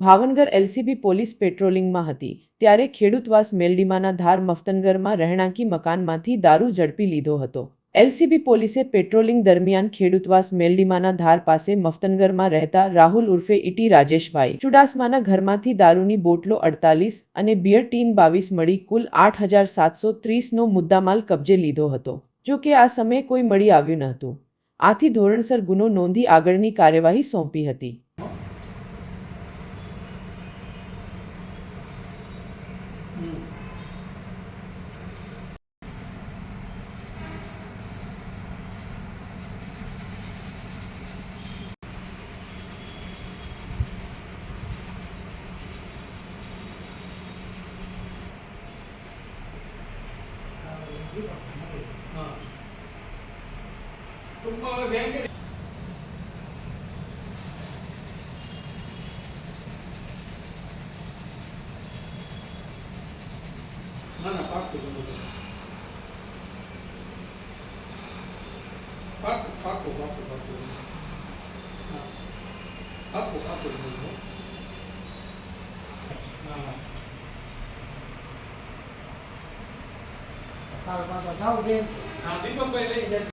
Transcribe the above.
Bhavnagar LCB police પેટ્રોલિંગમાં હતી. ત્યારે ખેડૂતવાસ મેલડીમાના ધાર મફતનગરમાં રહેણાંકી મકાનમાંથી દારૂ ઝડપી લીધો હતો. એલસીબી પોલીસે પેટ્રોલિંગ દરમિયાન ખેડૂતવાસ મેલડીમાના ધાર પાસે મફતનગરમાં રહેતા રાહુલ ઉર્ફે ઇટી રાજેશભાઈ, ચુડાસમાના ઘરમાંથી દારૂની બોટલો અડતાલીસ અને બિયર ટીન બાવીસ મળી કુલ આઠ હજાર સાતસો ત્રીસનો મુદ્દામાલ કબજે લીધો હતો. જો કે આ સમયે કોઈ મળી આવ્યું ન હતું આથી ધોરણસર ગુનો નોંધી આગળની કાર્યવાહી સોંપી હતી. હા ટૂંકમાં હવે બેંકે ના ના પાકું હા. બધું પાકું પાકું કાલ પાછો જાવ બેન હા દીપકભાઈ લઈ જાય.